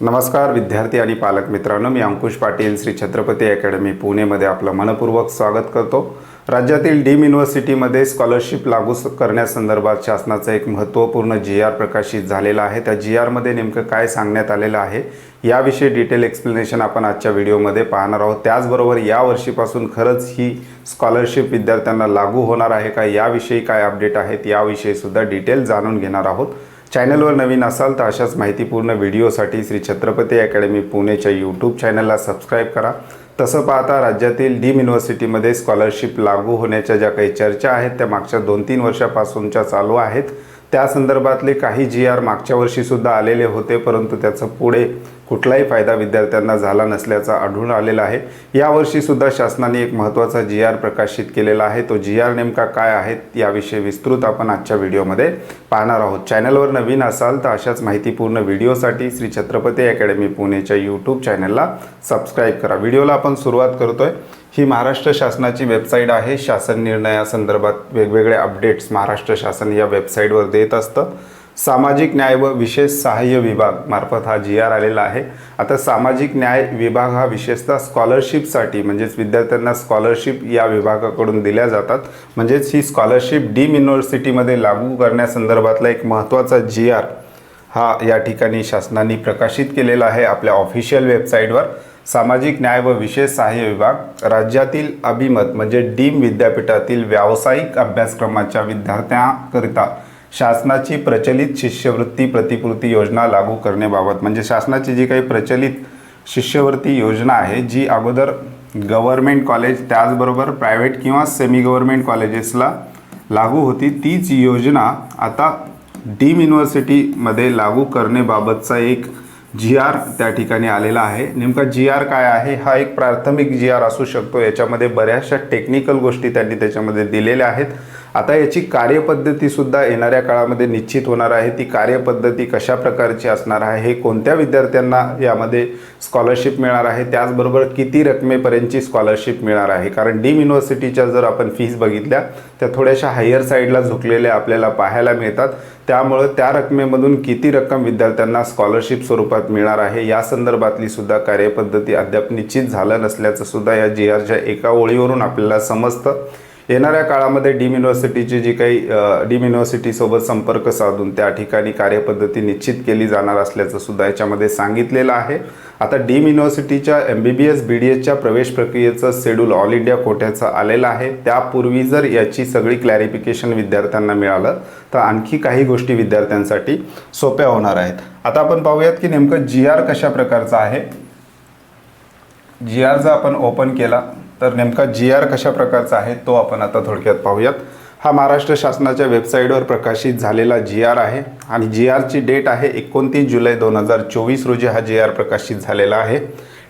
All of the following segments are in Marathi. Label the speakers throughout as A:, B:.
A: नमस्कार विद्यार्थी आणि पालक मित्रांनो. मी अंकुश पाटील श्री छत्रपती अकॅडमी पुणेमध्ये आपलं मनपूर्वक स्वागत करतो. राज्यातील डीम युनिव्हर्सिटीमध्ये स्कॉलरशिप लागू करण्यासंदर्भात शासनाचं एक महत्त्वपूर्ण जी आर प्रकाशित झालेलं आहे. त्या जी आरमध्ये नेमकं काय सांगण्यात आलेलं आहे याविषयी डिटेल एक्सप्लेनेशन आपण आजच्या व्हिडिओमध्ये पाहणार आहोत. त्याचबरोबर या वर्षीपासून खरंच ही स्कॉलरशिप विद्यार्थ्यांना लागू होणार आहे का याविषयी काय अपडेट आहेत याविषयीसुद्धा डिटेल जाणून घेणार आहोत. चॅनलवर नवीन असाल तर अशाच माहितीपूर्ण व्हिडिओसाठी श्री छत्रपती अकॅडमी पुणेच्या यूट्यूब चॅनलला सबस्क्राईब करा. तसं पाहता राज्यातील डीम युनिव्हर्सिटीमध्ये स्कॉलरशिप लागू होण्याच्या ज्या काही चर्चा आहेत त्या मागच्या दोन तीन वर्षापासूनच्या चालू आहेत. त्या संदर्भातले काही जी आर मागच्या वर्षीसुद्धा आलेले होते परंतु त्याचं पुढे कुठलाही फायदा विद्यार्थ्यांना झाला नसल्याचा आढळून आलेला आहे. यावर्षीसुद्धा शासनाने एक महत्त्वाचा जी आर प्रकाशित केलेला आहे. तो जी आर नेमका काय आहे याविषयी विस्तृत आपण आजच्या व्हिडिओमध्ये पाहणार आहोत. चॅनलवर नवीन असाल तर अशाच माहितीपूर्ण व्हिडिओसाठी श्री छत्रपती अकॅडमी पुणेच्या यूट्यूब चॅनलला सबस्क्राईब करा. व्हिडिओला आपण सुरुवात करतोय. ही महाराष्ट्र शासनाची वेबसाईट आहे. शासन निर्णयासंदर्भात वेगवेगळे अपडेट्स महाराष्ट्र शासन या वेबसाईटवर देत असतं. सामाजिक न्याय व विशेष सहाय्य विभाग मार्फत हा जी आर आलेला आहे. आता सामाजिक न्याय विभाग हा विशेषतः स्कॉलरशिपसाठी म्हणजेच विद्यार्थ्यांना स्कॉलरशिप या विभागाकडून दिल्या जातात. म्हणजेच ही स्कॉलरशिप डीम युनिव्हर्सिटीमध्ये लागू करण्यासंदर्भातला एक महत्त्वाचा जी आर हा या ठिकाणी शासनाने प्रकाशित केलेला आहे आपल्या ऑफिशियल वेबसाईटवर सामाजिक न्याय व विशेष सहाय्य विभाग राज्यातील अभिमत म्हणजे डीम विद्यापीठातील व्यावसायिक अभ्यासक्रमाच्या विद्यार्थ्यांकरिता शासनाची प्रचलित शिष्यवृत्ती प्रतिपूर्ती योजना लागू करण्याबाबत म्हणजे शासनाची जी काही प्रचलित शिष्यवृत्ती योजना आहे जी अगोदर गव्हर्मेंट कॉलेज त्याचबरोबर प्रायव्हेट किंवा सेमी गव्हर्मेंट कॉलेजेसला लागू होती तीच योजना आता डीम युनिव्हर्सिटीमध्ये लागू करण्याबाबतचा एक जी आर त्या ठिकाणी आलेला आहे. नेमका जी आर काय आहे? हा एक प्राथमिक जी आर असू शकतो. याच्यामध्ये बऱ्याचशा टेक्निकल गोष्टी त्यांनी त्याच्यामध्ये दिलेल्या आहेत. आता याची कार्यपद्धतीसुद्धा येणाऱ्या काळामध्ये निश्चित होणार आहे. ती कार्यपद्धती कशा प्रकारची असणार आहे हे कोणत्या विद्यार्थ्यांना यामध्ये स्कॉलरशिप मिळणार आहे त्याचबरोबर किती रकमेपर्यंतची स्कॉलरशिप मिळणार आहे? कारण डीम युनिव्हर्सिटीच्या जर आपण फीज बघितल्या त्या थोड्याशा हायर साईडला झुकलेल्या आपल्याला पाहायला मिळतात. त्यामुळं त्या रकमेमधून किती रक्कम विद्यार्थ्यांना स्कॉलरशिप स्वरूपात मिळणार आहे या संदर्भातली सुद्धा कार्यपद्धती अद्याप निश्चित झालं नसल्याचं सुद्धा या जी आरच्या एका ओळीवरून आपल्याला समजतं. येणाऱ्या काळामध्ये डीम युनिव्हर्सिटीची जी काही डीम युनिव्हर्सिटीसोबत संपर्क साधून त्या ठिकाणी कार्यपद्धती निश्चित केली जाणार असल्याचं सुद्धा याच्यामध्ये सांगितलेलं आहे. आता deemed युनिव्हर्सिटीच्या M B B S B D एसच्या प्रवेश प्रक्रियेचं शेड्यूल ऑल इंडिया कोट्याचं आलेलं आहे. त्यापूर्वी जर याची सगळी क्लॅरिफिकेशन विद्यार्थ्यांना मिळालं तर आणखी काही गोष्टी विद्यार्थ्यांसाठी सोप्या होणार आहेत. आता आपण पाहूयात की नेमकं जी आर कशा प्रकारचं आहे? जी आर जर आपण ओपन केला तर नेमका जी आर कशा प्रकारचा आहे तो आपण आता थोडक्यात पाहूयात. हा महाराष्ट्र शासनाच्या वेबसाईटवर प्रकाशित झालेला जी आर आहे आणि जी आरची डेट आहे एकोणतीस जुलै दोन हजार चोवीस रोजी हा जी आर प्रकाशित झालेला आहे.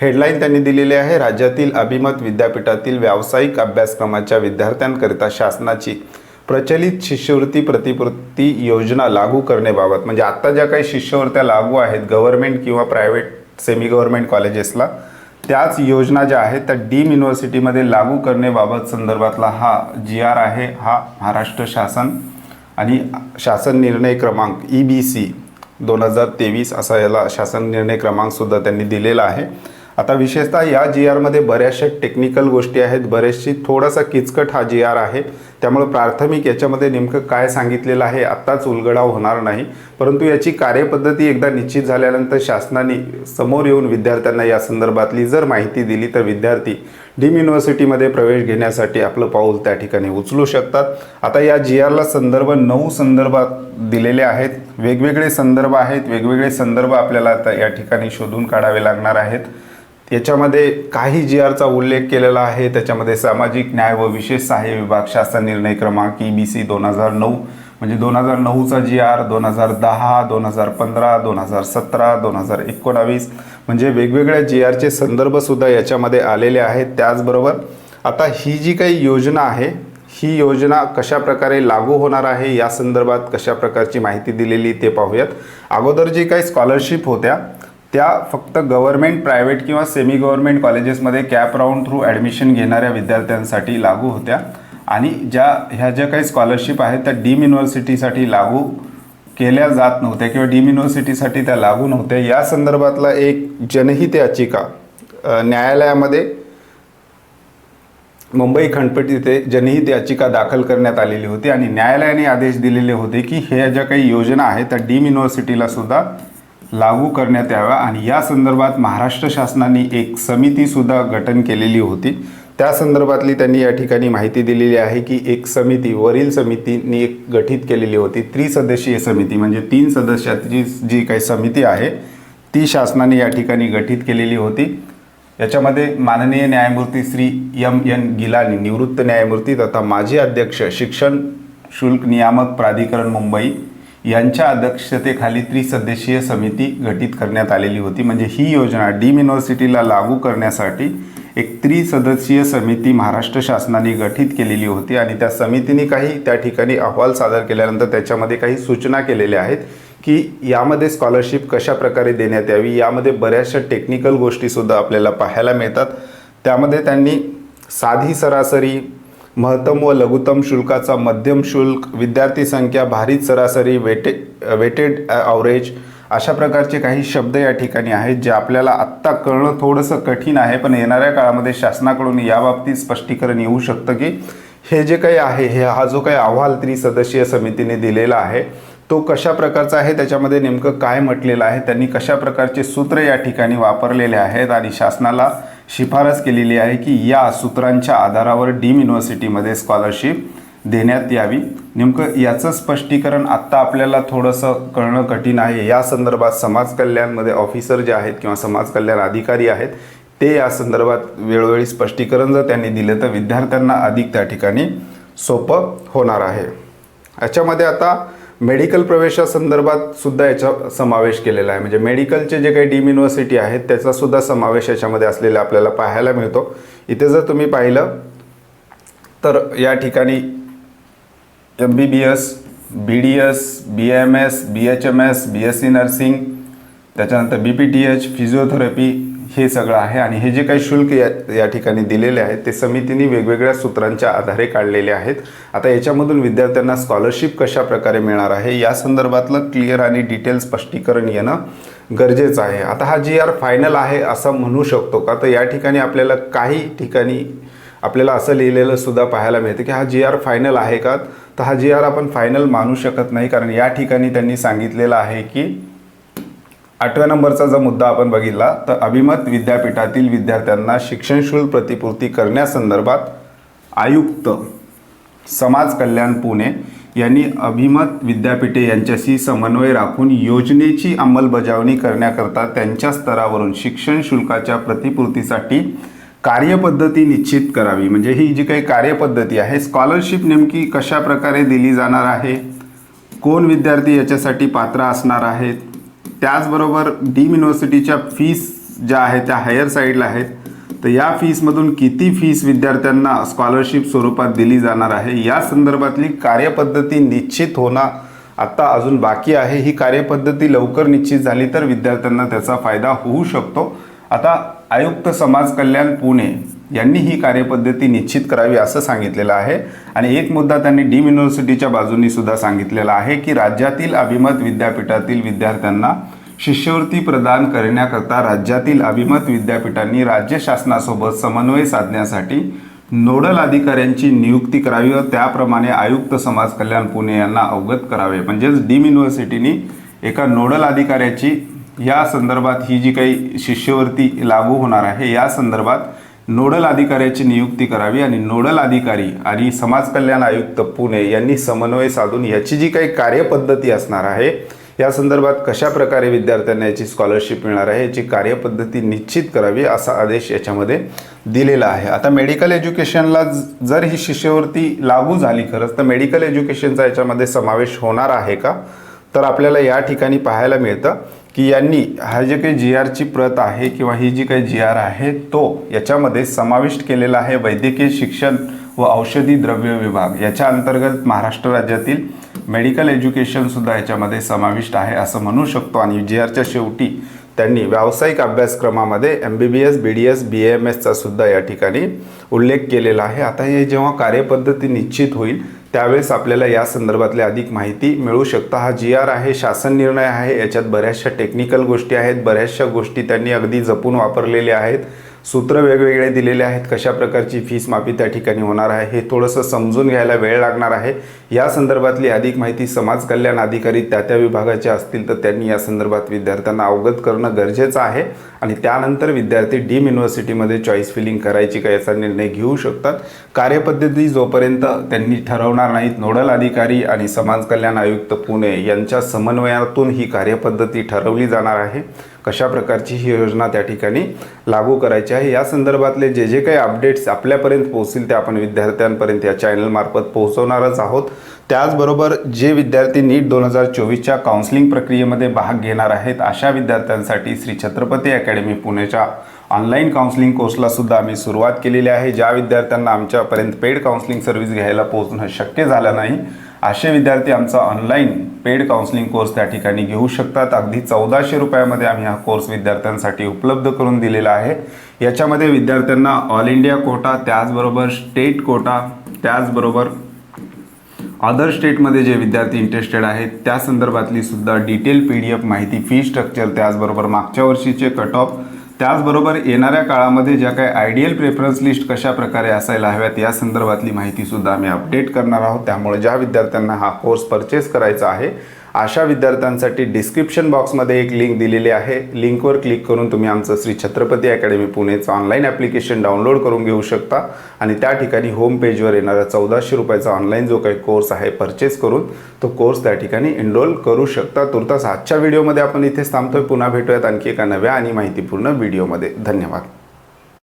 A: हेडलाईन त्यांनी दिलेली आहे राज्यातील अभिमत विद्यापीठातील व्यावसायिक अभ्यासक्रमाच्या विद्यार्थ्यांकरिता शासनाची प्रचलित शिष्यवृत्ती प्रतिपूर्ती योजना लागू करण्याबाबत म्हणजे आत्ता ज्या काही शिष्यवृत्त्या लागू आहेत गव्हर्मेंट किंवा प्रायव्हेट सेमी गव्हर्मेंट कॉलेजेसला त्याच योजना ज्या आहेत त्या डीम युनिव्हर्सिटीमध्ये लागू करण्याबाबत संदर्भातला हा जी आर आहे हा महाराष्ट्र शासन आणि शासन निर्णय क्रमांक ई बी सी दोन हजार तेवीस असा याला शासन निर्णय क्रमांकसुद्धा त्यांनी दिलेला आहे. आता विशेषतः या जी आरमध्ये बऱ्याचशा टेक्निकल गोष्टी आहेत. बरेचशी थोडासा किचकट हा जी आर आहे. त्यामुळे प्राथमिक याच्यामध्ये नेमकं काय सांगितलेलं आहे आत्ताच उलगडाव होणार नाही. परंतु याची कार्यपद्धती एकदा निश्चित झाल्यानंतर शासनाने समोर येऊन विद्यार्थ्यांना या संदर्भातली जर माहिती दिली तर विद्यार्थी डीम युनिव्हर्सिटीमध्ये प्रवेश घेण्यासाठी आपलं पाऊल त्या ठिकाणी उचलू शकतात. आता या जी आरला संदर्भ नऊ संदर्भात दिलेले आहेत. वेगवेगळे संदर्भ आहेत. वेगवेगळे संदर्भ आपल्याला आता या ठिकाणी शोधून काढावे लागणार आहेत. याच्यामध्ये काही जी आरचा उल्लेख केलेला आहे. त्याच्यामध्ये सामाजिक न्याय व विशेष सहाय्य विभाग शासन निर्णय क्रमांक ई बी सी दोन हजार नऊ म्हणजे दोन हजार नऊचा जी आर दोन हजार दहा दोन हजार पंधरा दोन हजार सतरा दोन हजार एकोणावीस म्हणजे वेगवेगळ्या जी आरचे संदर्भसुद्धा याच्यामध्ये आलेले आहेत. त्याचबरोबर आता ही जी काही योजना आहे ही योजना कशा प्रकारे लागू होणार आहे या संदर्भात कशा प्रकारची माहिती दिलेली ते पाहूयात. अगोदर जी काही स्कॉलरशिप होत्या त्या फक्त गव्हर्मेंट प्रायव्हेट किंवा सेमी गव्हर्मेंट कॉलेजेसमध्ये कॅप राऊंड थ्रू ॲडमिशन घेणाऱ्या विद्यार्थ्यांसाठी लागू होत्या. आणि ज्या ह्या ज्या काही स्कॉलरशिप आहेत त्या डीम युनिव्हर्सिटीसाठी लागू केल्या जात नव्हत्या किंवा डीम युनिव्हर्सिटीसाठी त्या लागू नव्हत्या. या संदर्भातला एक जनहित याचिका न्यायालयामध्ये मुंबई खंडपीठ इथे जनहित याचिका दाखल करण्यात आलेली होती आणि न्यायालयाने आदेश दिलेले होते की ह्या ज्या काही योजना आहेत त्या डीम युनिव्हर्सिटीला सुद्धा लागू करण्यात याव्या आणि या संदर्भात महाराष्ट्र शासनाने एक समितीसुद्धा गठन केलेली होती. त्या संदर्भातली त्यांनी या ठिकाणी माहिती दिलेली आहे की एक समिती वरील समितीने एक गठीत केलेली होती. त्रिसदस्यीय समिती म्हणजे तीन सदस्याची जी काही समिती आहे ती शासनाने या ठिकाणी गठीत केलेली होती. याच्यामध्ये माननीय न्यायमूर्ती श्री एम एन गिलानी निवृत्त न्यायमूर्ती तथा माजी अध्यक्ष शिक्षण शुल्क नियामक प्राधिकरण मुंबई यांच्या अध्यक्षतेखाली त्रिसदस्यीय समिती घटित करण्यात आलेली होती. म्हणजे ही योजना डीम युनिव्हर्सिटीला लागू करण्यासाठी एक त्रिसदस्यीय समिती महाराष्ट्र शासनाने गठीत केलेली होती आणि त्या समितीने काही त्या ठिकाणी अहवाल सादर केल्यानंतर त्याच्यामध्ये काही सूचना केलेल्या आहेत की यामध्ये स्कॉलरशिप कशा प्रकारे देण्यात यावी यामध्ये बऱ्याचशा टेक्निकल गोष्टीसुद्धा आपल्याला पाहायला मिळतात. त्यामध्ये त्यांनी साधी सरासरी महत्तम व लघुत्तम शुल्काचा मध्यम शुल्क विद्यार्थी संख्या भारित सरासरी वेटे वेटेड ॲव्हरेज अशा प्रकारचे काही शब्द या ठिकाणी आहेत जे आपल्याला आत्ता कळणं थोडंसं कठीण आहे पण येणाऱ्या काळामध्ये शासनाकडून याबाबतीत स्पष्टीकरण येऊ शकतं की हे जे काही आहे हे हा जो काही अहवाल त्रिसदस्यीय समितीने दिलेला आहे तो कशा प्रकारचा आहे त्याच्यामध्ये नेमकं काय म्हटलेलं आहे त्यांनी कशा प्रकारचे सूत्र या ठिकाणी वापरलेले आहेत आणि शासनाला शिफारस केलेली आहे की या सूत्रांच्या आधारावर डीम युनिव्हर्सिटीमध्ये स्कॉलरशिप देण्यात यावी. नेमकं याचं स्पष्टीकरण आत्ता आपल्याला थोडंसं कळणं कठीण आहे. या संदर्भात समाज कल्याणमध्ये ऑफिसर जे आहेत किंवा समाज कल्याण अधिकारी आहेत ते या संदर्भात वेळोवेळी स्पष्टीकरण जर त्यांनी दिलं तर विद्यार्थ्यांना अधिक त्या ठिकाणी सोपं होणार आहे. याच्यामध्ये आता मेडिकल प्रवेशासंदर्भात सुद्धा याचा समावेश केलेला आहे. म्हणजे मेडिकलचे जे काही डीम युनिव्हर्सिटी आहेत त्याचा सुद्धा समावेश याच्यामध्ये असलेला आपल्याला पाहायला मिळतो. इथे जर तुम्ही पाहिलं तर या ठिकाणी M B B S B D S B M S B H M S B S C nursing त्याच्यानंतर B P T H physiotherapy हे सगळं आहे आणि हे जे काही शुल्क या या ठिकाणी दिलेले आहेत ते समितीने वेगवेगळ्या सूत्रांच्या आधारे काढलेले आहेत. आता याच्यामधून विद्यार्थ्यांना स्कॉलरशिप कशा प्रकारे मिळणार आहे या संदर्भातलं क्लिअर आणि डिटेल स्पष्टीकरण येणं गरजेचं आहे. आता हा जी आर फायनल आहे असं म्हणू शकतो का? तर या ठिकाणी आपल्याला काही ठिकाणी आपल्याला असं लिहिलेलं सुद्धा पाहायला मिळतं की हा जी आर फायनल आहे का? तर हा जी आर आपण फायनल मानू शकत नाही कारण या ठिकाणी त्यांनी सांगितलेलं आहे की आठव्या नंबरचा जर मुद्दा आपण बघितला तर अभिमत विद्यापीठातील विद्यार्थ्यांना शिक्षण शुल्क प्रतिपूर्ती करण्यासंदर्भात आयुक्त समाज कल्याण पुणे यांनी अभिमत विद्यापीठे यांच्याशी समन्वय राखून योजनेची अंमलबजावणी करण्याकरता त्यांच्या स्तरावरून शिक्षण शुल्काच्या प्रतिपूर्तीसाठी कार्यपद्धती निश्चित करावी. म्हणजे ही जी काही कार्यपद्धती आहे स्कॉलरशिप नेमकी कशा प्रकारे दिली जाणार आहे? कोण विद्यार्थी याच्यासाठी पात्र असणार आहेत? त्याचबरोबर डीम युनिव्हर्सिटीच्या फीस ज्या आहेत त्या हायर साईडला आहेत. तर या फीसमधून किती फीस विद्यार्थ्यांना स्कॉलरशिप स्वरूपात दिली जाणार आहे? या संदर्भातली कार्यपद्धती निश्चित होणं आत्ता अजून बाकी आहे. ही कार्यपद्धती लवकर निश्चित झाली तर विद्यार्थ्यांना त्याचा फायदा होऊ शकतो. आता आयुक्त समाज कल्याण पुणे यांनी ही कार्यपद्धती निश्चित करावी असं सांगितलेलं आहे. आणि एक मुद्दा त्यांनी डीम युनिव्हर्सिटीच्या बाजूनी सुद्धा सांगितलेला आहे की राज्यातील अभिमत विद्यापीठातील विद्यार्थ्यांना शिष्यवृत्ती प्रदान करण्याकरता राज्यातील अभिमत विद्यापीठांनी राज्य शासनासोबत समन्वय साधण्यासाठी नोडल अधिकाऱ्यांची नियुक्ती करावी व त्याप्रमाणे आयुक्त समाज कल्याण पुणे यांना अवगत करावे. म्हणजेच डीम युनिव्हर्सिटीनी एका नोडल अधिकाऱ्याची या संदर्भात ही जी काही शिष्यवृत्ती लागू होणार आहे या संदर्भात नोडल अधिकाऱ्याची नियुक्ती करावी आणि नोडल अधिकारी आणि समाज कल्याण आयुक्त पुणे यांनी समन्वय साधून याची जी काही कार्यपद्धती असणार आहे या संदर्भात कशा प्रकारे विद्यार्थ्यांना याची स्कॉलरशिप मिळणार आहे याची कार्यपद्धती निश्चित करावी असा आदेश याच्यामध्ये दिलेला आहे. आता मेडिकल एज्युकेशनला जर ही शिष्यवृत्ती लागू झाली खरंच तर मेडिकल एज्युकेशनचा याच्यामध्ये समावेश होणार आहे का? तर आपल्याला या ठिकाणी पाहायला मिळतं की यांनी हा जे काही जी आरची प्रत आहे किंवा ही जी काही जी आर आहे तो याच्यामध्ये समाविष्ट केलेला आहे वैद्यकीय शिक्षण व औषधी द्रव्य विभाग. याच्या अंतर्गत महाराष्ट्र राज्यातील मेडिकल एज्युकेशनसुद्धा याच्यामध्ये समाविष्ट आहे असं म्हणू शकतो. आणि जी आरच्या शेवटी त्यांनी व्यावसायिक अभ्यासक्रमामध्ये M B B S B D S B M एसचा सुद्धा या ठिकाणी उल्लेख केलेला आहे. आता हे जेव्हा कार्यपद्धती निश्चित होईल त्यावेळेस आपल्याला या संदर्भातली अधिक माहिती मिळू शकता. हा जी आर आहे शासन निर्णय आहे. याच्यात बऱ्याचशा टेक्निकल गोष्टी आहेत. बऱ्याचशा गोष्टी त्यांनी अगदी जपून वापरलेल्या आहेत. सूत्र वेगवेगळे दिलेले आहेत. कशा प्रकारची फीस माफी त्या ठिकाणी होणार आहे हे थोडंसं समजून घ्यायला वेळ लागणार आहे. या संदर्भातली अधिक माहिती समाज कल्याण अधिकारी त्या त्या विभागाचे असतील तर त्यांनी या संदर्भात विद्यार्थ्यांना अवगत करणं गरजेचं आहे. आणि त्यानंतर विद्यार्थी डीम युनिव्हर्सिटीमध्ये चॉईस फिलिंग करायची का याचा निर्णय घेऊ शकतात. कार्यपद्धती जोपर्यंत त्यांनी ठरवणार नाहीत नोडल अधिकारी आणि समाज कल्याण आयुक्त पुणे यांच्या समन्वयातून ही कार्यपद्धती ठरवली जाणार आहे. कशा प्रकारची ही योजना त्या ठिकाणी लागू करायची आहे या संदर्भातले जे जे काही अपडेट्स आपल्यापर्यंत पोहोचतील ते आपण विद्यार्थ्यांपर्यंत या चॅनलमार्फत पोहोचवणारच आहोत. त्याचबरोबर जे विद्यार्थी नीट दोन हजार चोवीसच्या काउन्सिलिंग प्रक्रियेमध्ये भाग घेणार आहेत अशा विद्यार्थ्यांसाठी श्री छत्रपती अकॅडमी पुणेच्या ऑनलाईन काउन्सिलिंग कोर्सला सुद्धा आम्ही सुरुवात केलेली आहे. ज्या विद्यार्थ्यांना आमच्यापर्यंत पेड काउन्सिलिंग सर्व्हिस घ्यायला पोहोचणं शक्य झालं नाही असे विद्यार्थी आमचा ऑनलाईन पेड काउन्सिलिंग कोर्स त्या ठिकाणी घेऊ शकतात. अगदी चौदाशे रुपयामध्ये आम्ही हा कोर्स विद्यार्थ्यांसाठी उपलब्ध करून दिलेला आहे. याच्यामध्ये विद्यार्थ्यांना ऑल इंडिया कोटा त्याचबरोबर स्टेट कोटा त्याचबरोबर अदर स्टेटमध्ये जे विद्यार्थी इंटरेस्टेड आहेत त्या संदर्भातली सुद्धा डिटेल पी डी एफ माहिती फी स्ट्रक्चर त्याचबरोबर मागच्या वर्षीचे कट ऑफ त्याचबरोबर येणाऱ्या काळामध्ये ज्या काही आयडियल प्रेफरन्स लिस्ट कशा प्रकारे असायला हव्यात या संदर्भातली माहितीसुद्धा आम्ही अपडेट करणार आहोत. त्यामुळे ज्या विद्यार्थ्यांना हा कोर्स परचेस करायचा आहे अशा विद्यार्थ्यांसाठी डिस्क्रिप्शन बॉक्समध्ये एक लिंक दिलेली आहे. लिंकवर क्लिक करून तुम्ही आमचं श्री छत्रपती अकॅडमी पुणेचं ऑनलाईन ॲप्लिकेशन डाउनलोड करून घेऊ शकता. आणि त्या ठिकाणी होम पेजवर येणारा चौदाशे रुपयाचा ऑनलाईन जो काही कोर्स आहे परचेस करून तो कोर्स त्या ठिकाणी एनरोल करू शकता. तुर्तास आजच्या व्हिडिओमध्ये आपण इथेच थांबतोय. पुन्हा भेटूयात आणखी एका नव्या आणि माहितीपूर्ण व्हिडिओमध्ये धन्यवाद.